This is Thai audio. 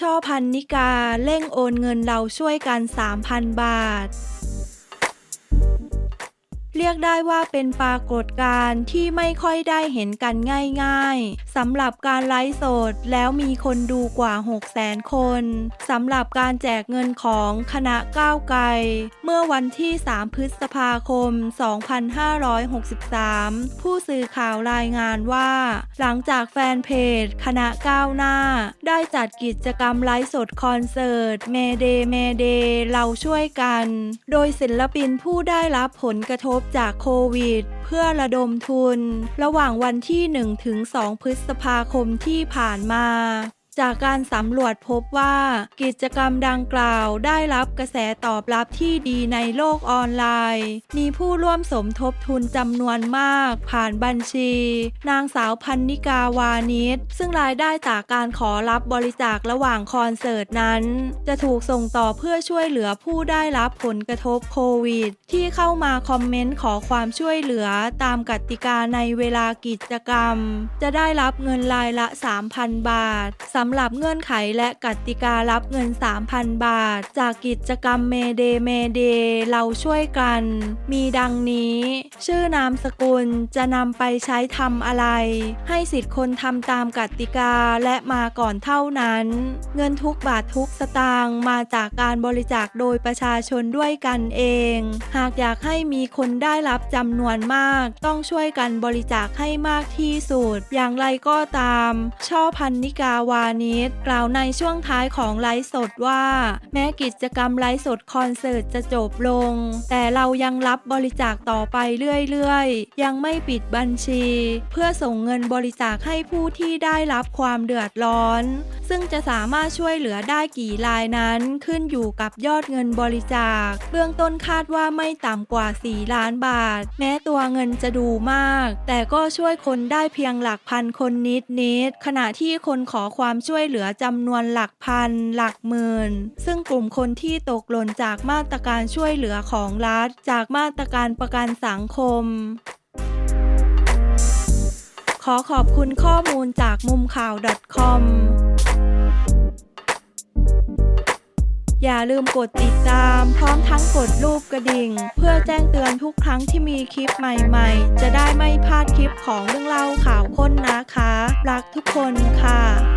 ช่อพันนิกาเร่งโอนเงินเราช่วยกัน 3,000 บาท เรียกได้ว่าเป็นปรากฏการณ์ที่ไม่ค่อยได้เห็นกันง่ายๆสำหรับการไลฟ์สดแล้วมีคนดูกว่า 6 0,000คนสำหรับการแจกเงินของคณะก้าวไกล เมื่อวันที่ 3 พฤษภาคม 2563 ผู้สื่อข่าวรายงานว่า หลังจากแฟนเพจ คณะก้าวหน้า ได้จัดกิจกรรมไลฟ์สดคอนเสิร์ตเมเดเมเดเราช่วยกัน โดยศิลปินผู้ได้รับผลกระทบจากโควิด เพื่อระดมทุน ระหว่างวันที่1ถึง2พฤษภาคมที่ผ่านมา จากการสำรวจพบว่ากิจกรรมดังกล่าวได้รับกระแสตอบรับที่ดีในโลกออนไลน์ มีผู้ร่วมสมทบทุนจำนวนมาก ผ่านบัญชี นางสาวพันนิกาวานิชซึ่งรายได้จากการขอรับบริจาคระหว่างคอนเสิร์ตนั้น จะถูกส่งต่อเพื่อช่วยเหลือผู้ได้รับผลกระทบโควิด ที่เข้ามาคอมเมนต์ขอความช่วยเหลือตามกติกาในเวลากิจกรรม จะได้รับเงินรายละ 3,000 บาทสำำหรับเงื่อนไขและกติการรับเงิน 3,000 บาท จากกิจกรรมเมเดเมเดเราช่วยกัน มีดังนี้ ชื่อนามสกุลจะนำไปใช้ทำอะไร ให้สิทธิ์คนทำตามกติกาและมาก่อนเท่านั้น เงินทุกบาททุกสตางค์มาจากการบริจาคโดยประชาชนด้วยกันเอง หากอยากให้มีคนได้รับจำนวนมาก ต้องช่วยกันบริจาคให้มากที่สุด อย่างไรก็ตาม ช่อพันนิกาวานิชกล่าวในช่วงท้ายของไลฟ์สดว่า แม้กิจกรรมไลฟ์สดคอนเสิร์ตจะจบลง แต่เรายังรับบริจาคต่อไปเรื่อยๆ ยังไม่ปิดบัญชี เพื่อส่งเงินบริจาคให้ผู้ที่ได้รับความเดือดร้อน ซึ่งจะสามารถช่วยเหลือได้กี่รายนั้นขึ้นอยู่กับยอดเงินบริจาค เบื้องต้นคาดว่าไม่ต่ำกว่า 4 ล้านบาท แม้ตัวเงินจะดูมาก แต่ก็ช่วยคนได้เพียงหลักพันคนนิดนิดๆขณะที่คนขอความช่วยเหลือจำนวนหลักพัน หลักหมื่น ซึ่งกลุ่มคนที่ตกหล่นจากมาตรการช่วยเหลือของรัฐ จากมาตรการประกันสังคมขอขอบคุณข้อมูลจากมุมข่าว .com อย่าลืมกดติดตาม พร้อมทั้งกดรูปกระดิ่ง เพื่อแจ้งเตือนทุกครั้งที่มีคลิปใหม่ๆ จะได้ไม่พลาดคลิปของเรื่องเล่าข่าวค้นนะคะ รักทุกคนค่ะ